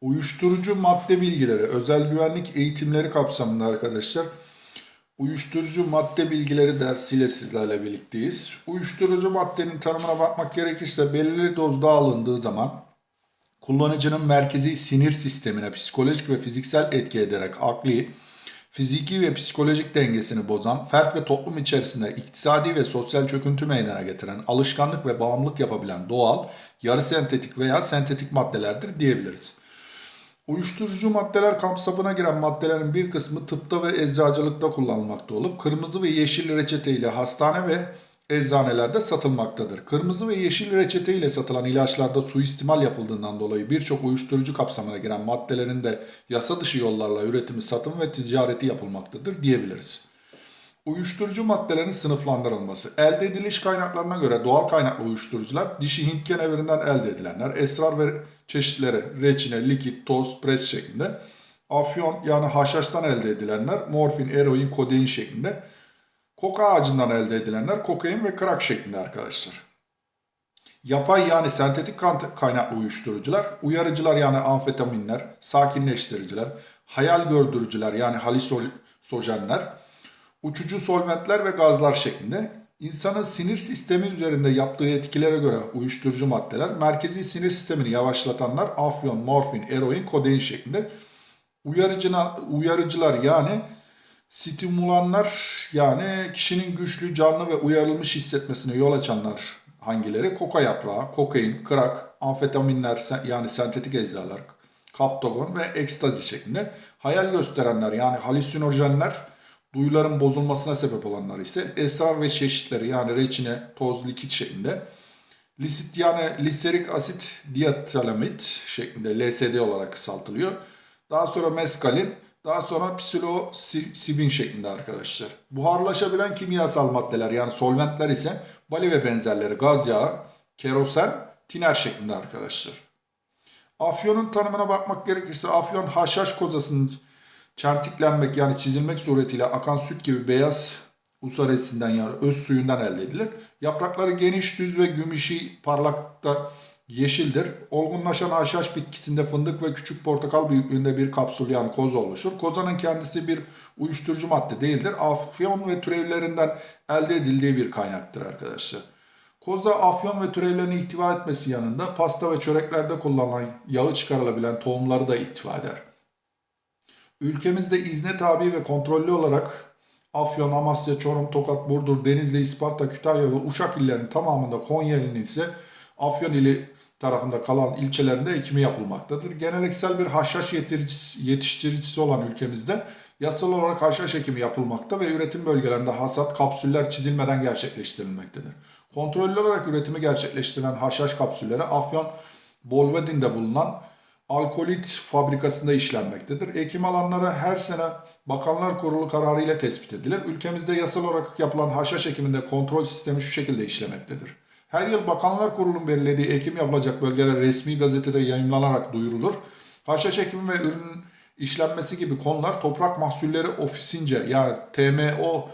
Uyuşturucu madde bilgileri, özel güvenlik eğitimleri kapsamında arkadaşlar uyuşturucu madde bilgileri dersiyle sizlerle birlikteyiz. Uyuşturucu maddenin tanımına bakmak gerekirse belirli dozda alındığı zaman kullanıcının merkezi sinir sistemine psikolojik ve fiziksel etki ederek akli, fiziki ve psikolojik dengesini bozan, fert ve toplum içerisinde iktisadi ve sosyal çöküntü meydana getiren, alışkanlık ve bağımlılık yapabilen doğal, yarı sentetik veya sentetik maddelerdir diyebiliriz. Uyuşturucu maddeler kapsamına giren maddelerin bir kısmı tıpta ve eczacılıkta kullanılmakta olup kırmızı ve yeşil reçete ile hastane ve eczanelerde satılmaktadır. Kırmızı ve yeşil reçete ile satılan ilaçlarda suistimal yapıldığından dolayı birçok uyuşturucu kapsamına giren maddelerin de yasa dışı yollarla üretimi, satım ve ticareti yapılmaktadır diyebiliriz. Uyuşturucu maddelerin sınıflandırılması. Elde ediliş kaynaklarına göre doğal kaynaklı uyuşturucular dişi Hint kenevirinden elde edilenler, esrar ve çeşitleri reçine, likit, toz, pres şeklinde, afyon yani haşhaştan elde edilenler, morfin, eroin, kodein şeklinde, koka ağacından elde edilenler kokain ve krak şeklinde arkadaşlar. Yapay yani sentetik kaynaklı uyuşturucular, uyarıcılar yani amfetaminler, sakinleştiriciler, hayal gördürücüler yani halüsinojenler, uçucu solventler ve gazlar şeklinde insanın sinir sistemi üzerinde yaptığı etkilere göre uyuşturucu maddeler, merkezi sinir sistemini yavaşlatanlar afyon, morfin, eroin, kodein şeklinde uyarıcına, uyarıcılar yani stimulanlar yani kişinin güçlü, canlı ve uyarılmış hissetmesine yol açanlar hangileri? Koka yaprağı, kokain, krak, amfetaminler yani sentetik eczalar, kaptagon ve ekstazi şeklinde. Hayal gösterenler yani halüsinojenler, duyuların bozulmasına sebep olanlar ise esrar ve çeşitleri yani reçine, toz, likit şeklinde. Lisit yani liserik asit dietilamit şeklinde LSD olarak kısaltılıyor. Daha sonra meskalin, daha sonra psilosibin şeklinde arkadaşlar. Buharlaşabilen kimyasal maddeler yani solventler ise bali ve benzerleri gaz yağı, kerosen, tiner şeklinde arkadaşlar. Afyonun tanımına bakmak gerekirse afyon haşhaş kozasının çentiklenmek yani çizilmek suretiyle akan süt gibi beyaz usaresinden yani öz suyundan elde edilir. Yaprakları geniş, düz ve gümüşi parlakta yeşildir. Olgunlaşan haşhaş bitkisinde fındık ve küçük portakal büyüklüğünde bir kapsül yani koza oluşur. Kozanın kendisi bir uyuşturucu madde değildir. Afyon ve türevlerinden elde edildiği bir kaynaktır arkadaşlar. Koza afyon ve türevlerini ihtiva etmesi yanında pasta ve çöreklerde kullanılan yağı çıkarılabilen tohumları da ihtiva eder. Ülkemizde izne tabi ve kontrollü olarak Afyon, Amasya, Çorum, Tokat, Burdur, Denizli, Isparta, Kütahya ve Uşak illerinin tamamında Konya ise Afyon ili tarafında kalan ilçelerinde ekimi yapılmaktadır. Geleneksel bir haşhaş yetiştiricisi, olan ülkemizde yasal olarak haşhaş ekimi yapılmakta ve üretim bölgelerinde hasat kapsüller çizilmeden gerçekleştirilmektedir. Kontrollü olarak üretimi gerçekleştirilen haşhaş kapsülleri Afyon Bolvedin'de bulunan alkolit fabrikasında işlenmektedir. Ekim alanları her sene Bakanlar Kurulu kararı ile tespit edilir. Ülkemizde yasal olarak yapılan haşhaş ekiminde kontrol sistemi şu şekilde işlemektedir. Her yıl Bakanlar Kurulu'nun belirlediği ekim yapılacak bölgeler resmi gazetede yayınlanarak duyurulur. Haşhaş ekimi ve ürünün işlenmesi gibi konular Toprak Mahsulleri Ofisince yani TMO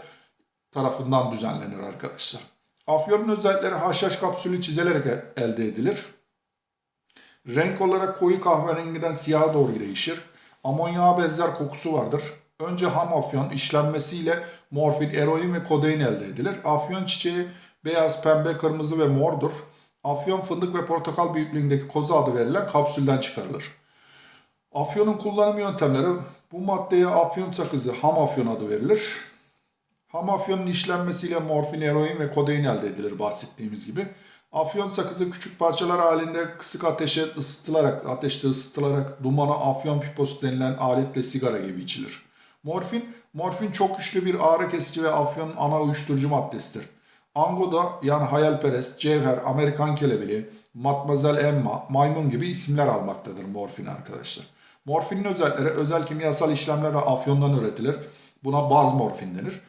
tarafından düzenlenir arkadaşlar. Afyonun özellikleri haşhaş kapsülü çizilerek elde edilir. Renk olarak koyu kahverengiden siyaha doğru değişir. Amonyağa benzer kokusu vardır. Önce ham afyon işlenmesiyle morfin, eroin ve kodein elde edilir. Afyon çiçeği beyaz, pembe, kırmızı ve mordur. Afyon fındık ve portakal büyüklüğündeki koza adı verilen kapsülden çıkarılır. Afyonun kullanım yöntemleri bu maddeye afyon sakızı ham afyon adı verilir. Ham afyonun işlenmesiyle morfin, eroin ve kodein elde edilir bahsettiğimiz gibi. Afyon sakızı küçük parçalar halinde kısık ateşe ısıtılarak, ateşte ısıtılarak dumanı afyon piposu denilen aletle sigara gibi içilir. Morfin, morfin çok güçlü bir ağrı kesici ve afyonun ana uyuşturucu maddesidir. Angoda yani hayalperest, cevher, Amerikan kelebeği, matmazel Emma, maymun gibi isimler almaktadır morfin arkadaşlar. Morfinin özellikleri özel kimyasal işlemlerle afyondan üretilir. Buna baz morfin denir.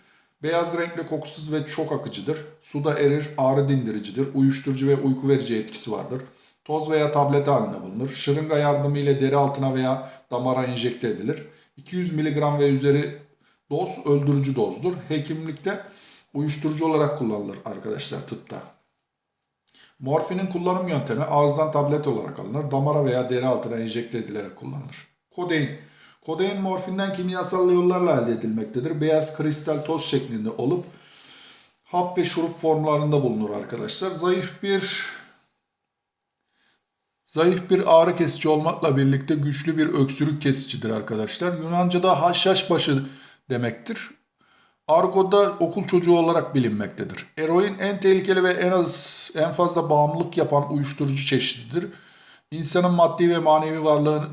Beyaz renkli kokusuz ve çok akıcıdır. Suda erir, ağrı dindiricidir. Uyuşturucu ve uyku verici etkisi vardır. Toz veya tablet halinde bulunur. Şırınga yardımıyla deri altına veya damara enjekte edilir. 200 mg ve üzeri doz öldürücü dozdur. Hekimlikte uyuşturucu olarak kullanılır arkadaşlar tıpta. Morfinin kullanım yöntemi ağızdan tablet olarak alınır, damara veya deri altına enjekte edilerek kullanılır. Kodein. Kodein morfinden kimyasal yollarla elde edilmektedir. Beyaz kristal toz şeklinde olup hap ve şurup formlarında bulunur arkadaşlar. Zayıf bir Zayıf bir ağrı kesici olmakla birlikte güçlü bir öksürük kesicidir arkadaşlar. Yunanca'da haşhaş başı demektir. Argo'da okul çocuğu olarak bilinmektedir. Eroin en tehlikeli ve en az en fazla bağımlılık yapan uyuşturucu çeşididir. İnsanın maddi ve manevi varlığını,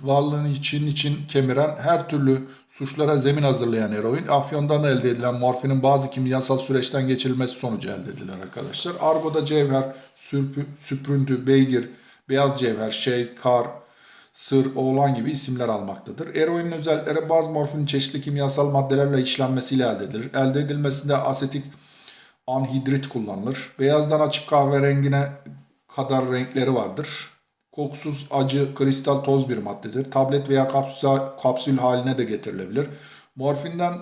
varlığını için için kemiren her türlü suçlara zemin hazırlayan eroin, afyondan elde edilen morfinin bazı kimyasal süreçten geçirilmesi sonucu elde edilir arkadaşlar. Argo'da cevher, sürpü, süprüntü, beygir, beyaz cevher, şey, kar, sır, oğlan gibi isimler almaktadır. Eroinin özellikleri baz morfinin çeşitli kimyasal maddelerle işlenmesiyle elde edilir. Elde edilmesinde asetik anhidrit kullanılır. Beyazdan açık kahverengine kadar renkleri vardır. Kokusuz, acı, kristal toz bir maddedir. Tablet veya kapsül, kapsül haline de getirilebilir. Morfinden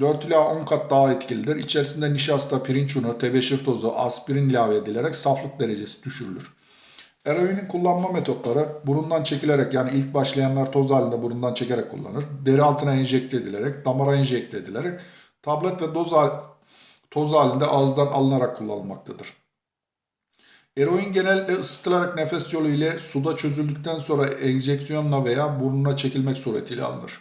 4 ila 10 kat daha etkilidir. İçerisinde nişasta, pirinç unu, tebeşir tozu, aspirin ilave edilerek saflık derecesi düşürülür. Eroinin kullanma metotları burundan çekilerek yani ilk başlayanlar toz halinde burundan çekerek kullanır. Deri altına enjekte edilerek, damara enjekte edilerek, tablet ve doz toz halinde ağızdan alınarak kullanılmaktadır. Eroin genellikle ısıtılarak nefes yolu ile suda çözüldükten sonra enjeksiyonla veya burnuna çekilmek suretiyle alınır.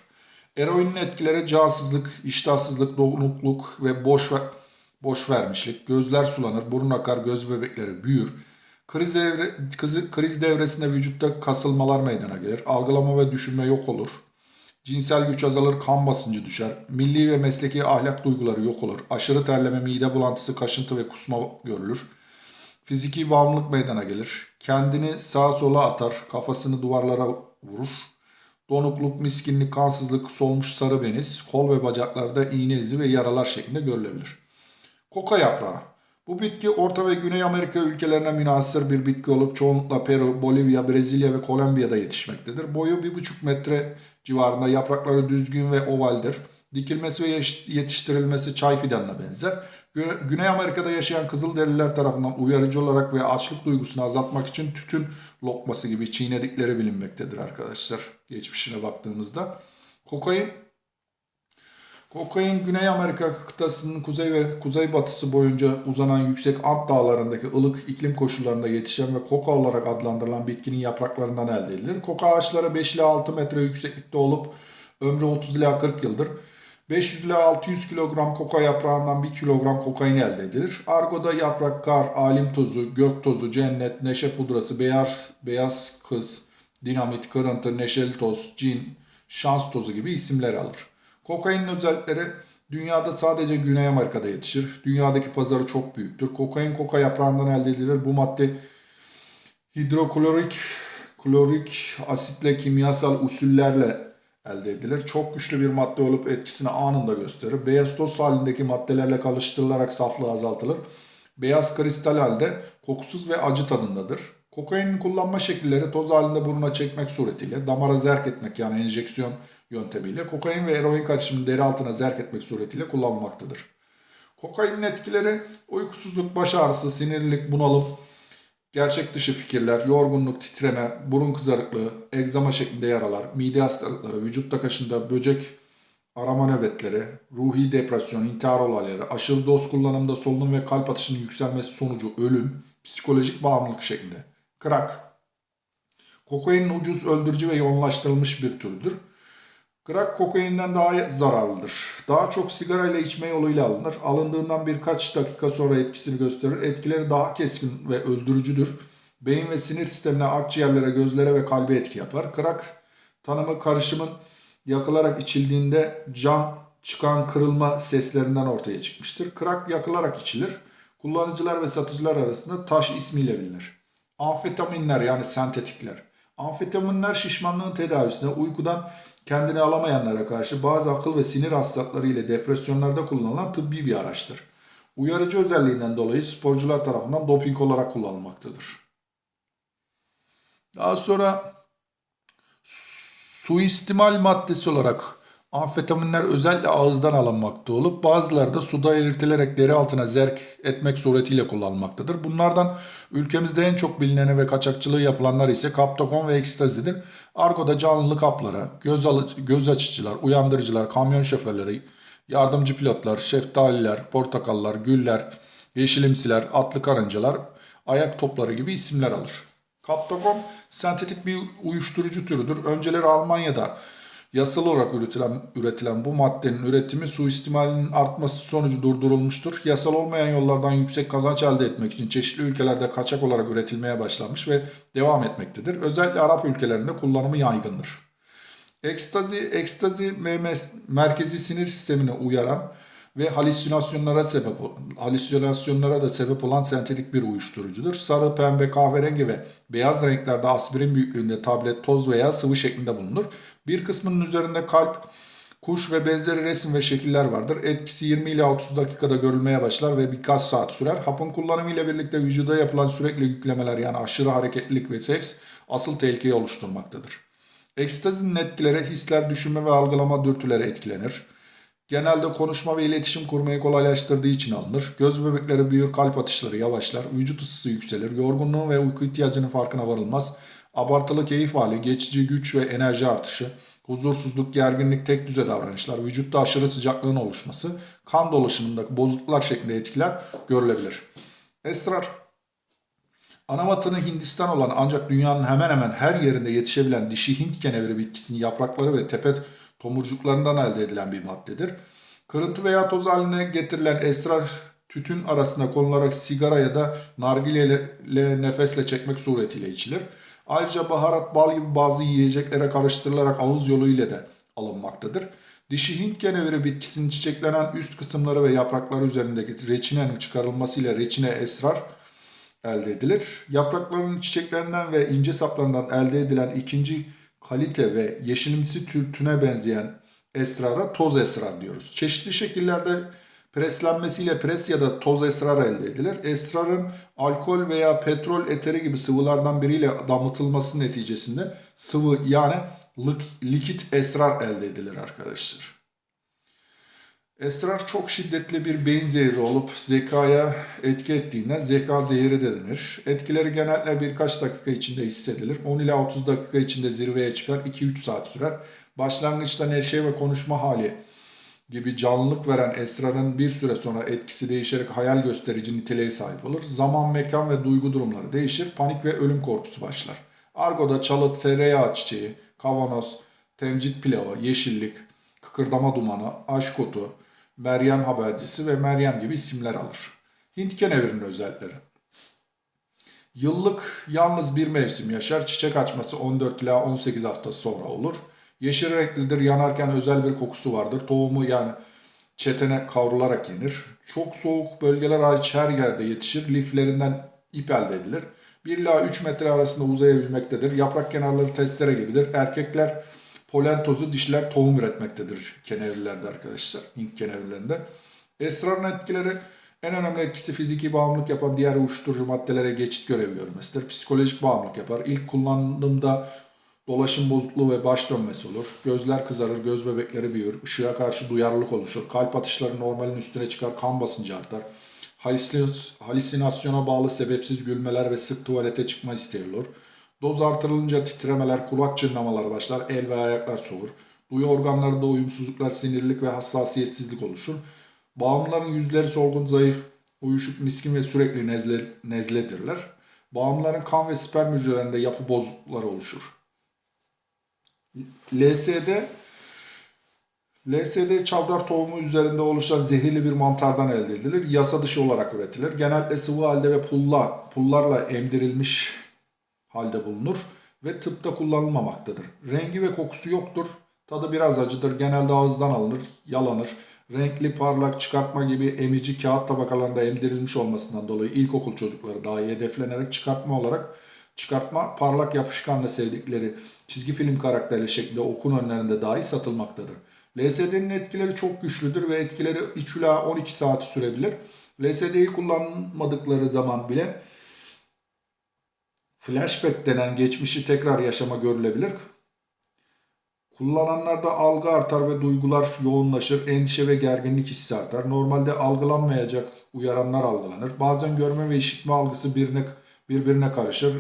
Eroinin etkileri cansızlık, iştahsızlık, donukluk ve boş, ver, boş vermişlik, gözler sulanır, burun akar, göz bebekleri büyür, Kriz, devre, kriz, kriz devresinde vücutta kasılmalar meydana gelir. Algılama ve düşünme yok olur. Cinsel güç azalır, kan basıncı düşer. Milli ve mesleki ahlak duyguları yok olur. Aşırı terleme, mide bulantısı, kaşıntı ve kusma görülür. Fiziki bağımlılık meydana gelir. Kendini sağa sola atar, kafasını duvarlara vurur. Donukluk, miskinlik, kansızlık, solmuş sarı beniz, kol ve bacaklarda iğne izi ve yaralar şeklinde görülebilir. Koka yaprağı. Bu bitki Orta ve Güney Amerika ülkelerine münhasır bir bitki olup çoğunlukla Peru, Bolivya, Brezilya ve Kolombiya'da yetişmektedir. Boyu 1,5 metre civarında yaprakları düzgün ve ovaldir. Dikilmesi ve yetiştirilmesi çay fidanına benzer. Gü- Güney Amerika'da yaşayan Kızılderililer tarafından uyarıcı olarak ve açlık duygusunu azaltmak için tütün lokması gibi çiğnedikleri bilinmektedir arkadaşlar. Geçmişine baktığımızda. Kokain Kokain Güney Amerika kıtasının kuzey ve kuzeybatısı boyunca uzanan yüksek Ant dağlarındaki ılık iklim koşullarında yetişen ve koka olarak adlandırılan bitkinin yapraklarından elde edilir. Koka ağaçları 5 ila 6 metre yükseklikte olup ömrü 30 ila 40 yıldır. 500 ila 600 kilogram koka yaprağından 1 kilogram kokain elde edilir. Argo'da yaprak, kar, alim tozu, gök tozu, cennet, neşe pudrası, beyaz, beyaz kız, dinamit, kırıntı, neşeli toz, cin, şans tozu gibi isimler alır. Kokainin özellikleri dünyada sadece Güney Amerika'da yetişir. Dünyadaki pazarı çok büyüktür. Kokain koka yaprağından elde edilir. Bu madde hidroklorik klorik asitle kimyasal usullerle elde edilir. Çok güçlü bir madde olup etkisini anında gösterir. Beyaz toz halindeki maddelerle karıştırılarak saflığı azaltılır. Beyaz kristal halde kokusuz ve acı tadındadır. Kokainin kullanma şekilleri toz halinde burnuna çekmek suretiyle, damara zerk etmek yani enjeksiyon yöntemiyle, kokain ve eroin karışımını deri altına zerk etmek suretiyle kullanılmaktadır. Kokainin etkileri uykusuzluk, baş ağrısı, sinirlilik, bunalım, gerçek dışı fikirler, yorgunluk, titreme, burun kızarıklığı, egzama şeklinde yaralar, mide hastalıkları, vücutta kaşında böcek arama nöbetleri, ruhi depresyon, intihar olayları, aşırı doz kullanımda solunum ve kalp atışının yükselmesi sonucu ölüm, psikolojik bağımlılık şeklinde. Crack. Kokainin ucuz, öldürücü ve yoğunlaştırılmış bir türüdür. Crack kokainden daha zararlıdır. Daha çok sigara ile içme yoluyla alınır. Alındığından birkaç dakika sonra etkisini gösterir. Etkileri daha keskin ve öldürücüdür. Beyin ve sinir sistemine, akciğerlere, gözlere ve kalbe etki yapar. Crack tanımı karışımın yakılarak içildiğinde can çıkan kırılma seslerinden ortaya çıkmıştır. Crack yakılarak içilir. Kullanıcılar ve satıcılar arasında taş ismiyle bilinir. Amfetaminler yani sentetikler. Amfetaminler şişmanlığın tedavisine, uykudan kendini alamayanlara karşı bazı akıl ve sinir hastalıkları ile depresyonlarda kullanılan tıbbi bir araçtır. Uyarıcı özelliğinden dolayı sporcular tarafından doping olarak kullanılmaktadır. Daha sonra suistimal maddesi olarak Amfetaminler özellikle ağızdan alınmakta olup bazıları da suda erirtilerek deri altına zerk etmek suretiyle kullanılmaktadır. Bunlardan ülkemizde en çok bilineni ve kaçakçılığı yapılanlar ise kaptokon ve ekstazidir. Argo'da canlı kaplara, göz, göz açıcılar, uyandırıcılar, kamyon şoförleri, yardımcı pilotlar, şeftaliler, portakallar, güller, yeşilimsiler, atlı karıncalar, ayak topları gibi isimler alır. Kaptokon sentetik bir uyuşturucu türüdür. Önceleri Almanya'da yasal olarak üretilen, üretilen bu maddenin üretimi suistimalinin artması sonucu durdurulmuştur. Yasal olmayan yollardan yüksek kazanç elde etmek için çeşitli ülkelerde kaçak olarak üretilmeye başlanmış ve devam etmektedir. Özellikle Arap ülkelerinde kullanımı yaygındır. Ekstazi, ekstazi memes- merkezi sinir sistemine uyaran ve halüsinasyonlara sebep halüsinasyonlara da sebep olan sentetik bir uyuşturucudur. Sarı, pembe, kahverengi ve beyaz renklerde aspirin büyüklüğünde tablet, toz veya sıvı şeklinde bulunur. Bir kısmının üzerinde kalp, kuş ve benzeri resim ve şekiller vardır. Etkisi 20 ile 30 dakikada görülmeye başlar ve birkaç saat sürer. Hapın kullanımı ile birlikte vücuda yapılan sürekli yüklemeler yani aşırı hareketlilik ve seks asıl tehlikeyi oluşturmaktadır. Ekstazinin etkileri hisler, düşünme ve algılama dürtüleri etkilenir. Genelde konuşma ve iletişim kurmayı kolaylaştırdığı için alınır. Göz bebekleri büyür, kalp atışları yavaşlar, vücut ısısı yükselir, yorgunluğun ve uyku ihtiyacının farkına varılmaz. Abartılı keyif hali, geçici güç ve enerji artışı, huzursuzluk, gerginlik, tek düze davranışlar, vücutta aşırı sıcaklığın oluşması, kan dolaşımındaki bozukluklar şeklinde etkiler görülebilir. Esrar Ana vatanı Hindistan olan ancak dünyanın hemen hemen her yerinde yetişebilen dişi Hint keneviri bitkisinin yaprakları ve tepe tomurcuklarından elde edilen bir maddedir. Kırıntı veya toz haline getirilen esrar tütün arasında konularak sigara ya da nargile ile nefesle çekmek suretiyle içilir. Ayrıca baharat, bal gibi bazı yiyeceklere karıştırılarak ağız yolu ile de alınmaktadır. Dişi Hint keneviri bitkisinin çiçeklenen üst kısımları ve yaprakları üzerindeki reçinenin çıkarılmasıyla reçine esrar elde edilir. Yaprakların çiçeklerinden ve ince saplarından elde edilen ikinci kalite ve yeşilimsi tütüne benzeyen esrara toz esrar diyoruz. Çeşitli şekillerde preslenmesiyle pres ya da toz esrar elde edilir. Esrarın alkol veya petrol eteri gibi sıvılardan biriyle damıtılması neticesinde sıvı yani likit esrar elde edilir arkadaşlar. Esrar çok şiddetli bir beyin zehri olup zekaya etki ettiğinden zeka zehri de denir. Etkileri genellikle birkaç dakika içinde hissedilir. 10 ila 30 dakika içinde zirveye çıkar. 2-3 saat sürer. Başlangıçta neşe ve konuşma hali gibi canlılık veren esrarın bir süre sonra etkisi değişerek hayal gösterici niteliğe sahip olur. Zaman, mekan ve duygu durumları değişir. Panik ve ölüm korkusu başlar. Argo'da çalı, tereyağı çiçeği, kavanoz, temcit pilavı, yeşillik, kıkırdama dumanı, aşk otu, Meryem habercisi ve Meryem gibi isimler alır. Hint kenevirinin özellikleri. Yıllık yalnız bir mevsim yaşar. Çiçek açması 14 ila 18 hafta sonra olur. Yeşil renklidir. Yanarken özel bir kokusu vardır. Tohumu yani çetene kavrularak yenir. Çok soğuk bölgeler hariç her yerde yetişir. Liflerinden ip elde edilir. 1 ila 3 metre arasında uzayabilmektedir. Yaprak kenarları testere gibidir. Erkekler polen tozu dişiler tohum üretmektedir kenevrilerde arkadaşlar. Hint kenevrilerinde. Esrarın etkileri en önemli etkisi fiziki bağımlılık yapan diğer uyuşturucu maddelere geçit görevi görmesidir. Psikolojik bağımlılık yapar. İlk kullanımda dolaşım bozukluğu ve baş dönmesi olur. Gözler kızarır, göz bebekleri büyür, ışığa karşı duyarlılık oluşur. Kalp atışları normalin üstüne çıkar, kan basıncı artar. Halüsinasyona bağlı sebepsiz gülmeler ve sık tuvalete çıkma isteği olur. Doz artırılınca titremeler, kulak çınlamaları başlar, el ve ayaklar soğur. Duyu organlarında uyumsuzluklar, sinirlilik ve hassasiyetsizlik oluşur. Bağımlıların yüzleri solgun, zayıf, uyuşuk, miskin ve sürekli nezle, nezledirler. Bağımlıların kan ve sperm hücrelerinde yapı bozuklukları oluşur. LSD LSD çavdar tohumu üzerinde oluşan zehirli bir mantardan elde edilir. Yasa dışı olarak üretilir. Genellikle sıvı halde ve pulla, pullarla emdirilmiş halde bulunur ve tıpta kullanılmamaktadır. Rengi ve kokusu yoktur. Tadı biraz acıdır. Genelde ağızdan alınır, yalanır. Renkli, parlak, çıkartma gibi emici kağıt tabakalarında emdirilmiş olmasından dolayı ilkokul çocukları dahi hedeflenerek çıkartma olarak çıkartma parlak yapışkanla sevdikleri çizgi film karakterli şekilde okun önlerinde dahi satılmaktadır. LSD'nin etkileri çok güçlüdür ve etkileri 3 ila 12 saat sürebilir. LSD'yi kullanmadıkları zaman bile flashback denen geçmişi tekrar yaşama görülebilir. Kullananlarda algı artar ve duygular yoğunlaşır. Endişe ve gerginlik hissi artar. Normalde algılanmayacak uyaranlar algılanır. Bazen görme ve işitme algısı birine, birbirine karışır.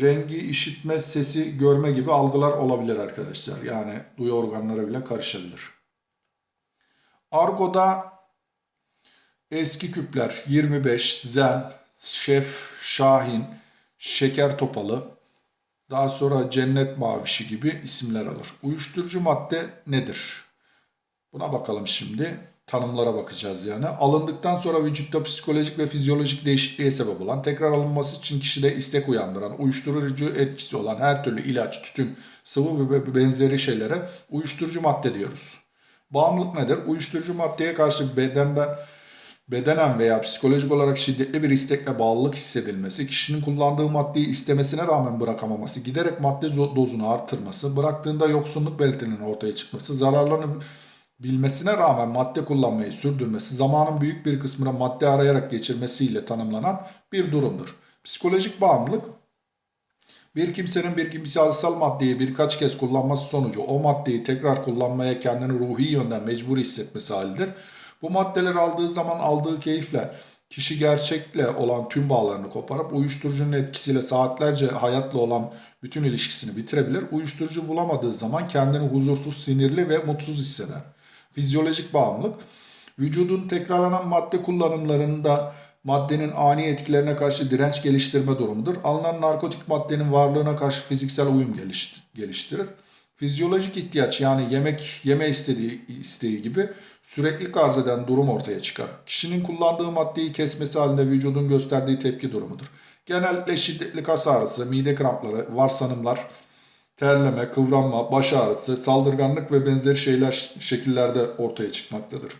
Rengi, işitme, sesi, görme gibi algılar olabilir arkadaşlar. Yani duyu organları bile karışabilir. Argo'da eski küpler 25, Zen, Şef, Şahin, Şeker Topalı, daha sonra cennet mavişi gibi isimler alır. Uyuşturucu madde nedir? Buna bakalım şimdi. Tanımlara bakacağız yani. Alındıktan sonra vücutta psikolojik ve fizyolojik değişikliğe sebep olan, tekrar alınması için kişide istek uyandıran, uyuşturucu etkisi olan her türlü ilaç, tütün, sıvı ve benzeri şeylere uyuşturucu madde diyoruz. Bağımlılık nedir? Uyuşturucu maddeye karşı bedenden bedenen veya psikolojik olarak şiddetli bir istekle bağlılık hissedilmesi, kişinin kullandığı maddeyi istemesine rağmen bırakamaması, giderek madde dozunu artırması, bıraktığında yoksunluk belirtilerinin ortaya çıkması, zararlarını bilmesine rağmen madde kullanmayı sürdürmesi, zamanın büyük bir kısmını madde arayarak geçirmesiyle tanımlanan bir durumdur. Psikolojik bağımlılık, bir kimsenin bir kimyasal maddeyi birkaç kez kullanması sonucu o maddeyi tekrar kullanmaya kendini ruhi yönden mecbur hissetmesi halidir. Bu maddeleri aldığı zaman aldığı keyifle kişi gerçekle olan tüm bağlarını koparıp uyuşturucunun etkisiyle saatlerce hayatla olan bütün ilişkisini bitirebilir. Uyuşturucu bulamadığı zaman kendini huzursuz, sinirli ve mutsuz hisseder. Fizyolojik bağımlılık, vücudun tekrarlanan madde kullanımlarında maddenin ani etkilerine karşı direnç geliştirme durumudur. Alınan narkotik maddenin varlığına karşı fiziksel uyum geliş- geliştirir. Fizyolojik ihtiyaç yani yemek yeme istediği isteği gibi sürekli arz eden durum ortaya çıkar. Kişinin kullandığı maddeyi kesmesi halinde vücudun gösterdiği tepki durumudur. Genellikle şiddetli kas ağrısı, mide krampları, varsanımlar, terleme, kıvranma, baş ağrısı, saldırganlık ve benzeri şeyler şekillerde ortaya çıkmaktadır.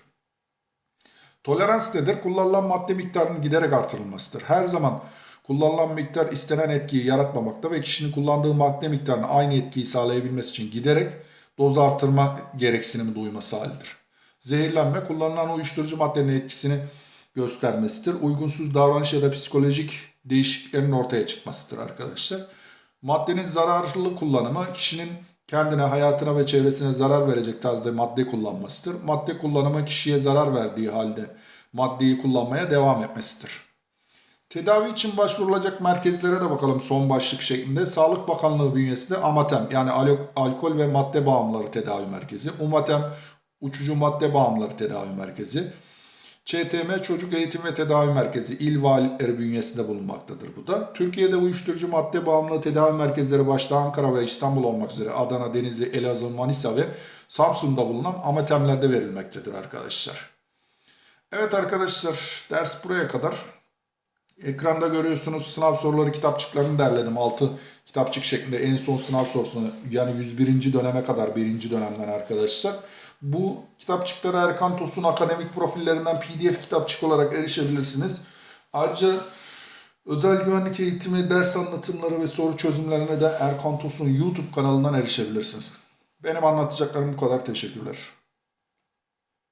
Tolerans nedir? Kullanılan madde miktarının giderek artırılmasıdır. Her zaman kullanılan miktar istenen etkiyi yaratmamakta ve kişinin kullandığı madde miktarının aynı etkiyi sağlayabilmesi için giderek doz artırma gereksinimi duyması halidir. Zehirlenme kullanılan uyuşturucu maddenin etkisini göstermesidir. Uygunsuz davranış ya da psikolojik değişikliklerin ortaya çıkmasıdır arkadaşlar. Maddenin zararlı kullanımı kişinin kendine, hayatına ve çevresine zarar verecek tarzda madde kullanmasıdır. Madde kullanımı kişiye zarar verdiği halde maddeyi kullanmaya devam etmesidir. Tedavi için başvurulacak merkezlere de bakalım son başlık şeklinde. Sağlık Bakanlığı bünyesinde AMATEM yani alkol ve madde bağımlıları tedavi merkezi. UMATEM uçucu madde bağımlıları tedavi merkezi. ÇTM Çocuk Eğitim ve Tedavi Merkezi il valileri bünyesinde bulunmaktadır bu da. Türkiye'de uyuşturucu madde bağımlı tedavi merkezleri başta Ankara ve İstanbul olmak üzere Adana, Denizli, Elazığ, Manisa ve Samsun'da bulunan ametemlerde verilmektedir arkadaşlar. Evet arkadaşlar ders buraya kadar. Ekranda görüyorsunuz sınav soruları kitapçıklarını derledim. 6 kitapçık şeklinde en son sınav sorusunu yani 101. döneme kadar birinci dönemden arkadaşlar. Bu kitapçıklara Erkan Tosun akademik profillerinden PDF kitapçık olarak erişebilirsiniz. Ayrıca özel güvenlik eğitimi, ders anlatımları ve soru çözümlerine de Erkan Tosun YouTube kanalından erişebilirsiniz. Benim anlatacaklarım bu kadar. Teşekkürler.